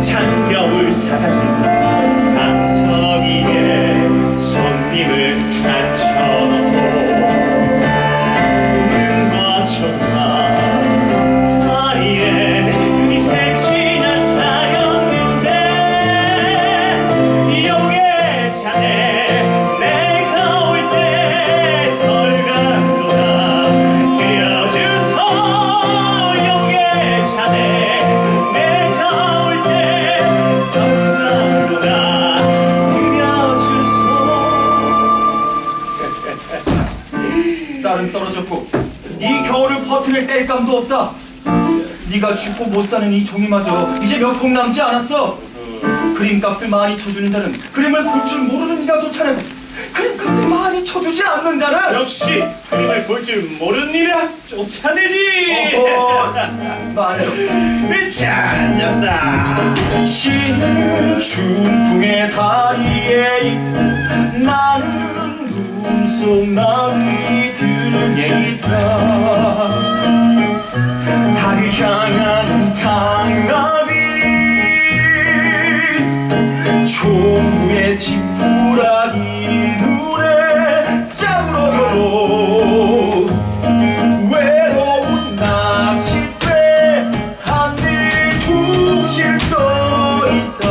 찬겨울 사가지 감성이에 손님을 앉혀 떨어졌고 이 겨울을 버티는 뗄감도 없다. 네가 죽고 못 사는 이 종이마저 이제 몇 통 남지 않았어. 그림값을 많이 쳐주는 자는 그림을 볼 줄 모르는 이가 좋잖아요. 그림값을 많이 쳐주지 않는 자는 역시 그림을 볼 줄 모르는 이라 쫓아내지 어허, 말해. 찾았다 신은 춘풍의 다리에 있고 나는 눈속 나위 있다 달이 향한 당나귀 총무의 지푸라기 눈에 짜부러져도 외로운 낚싯대 한입 둥실 떠있다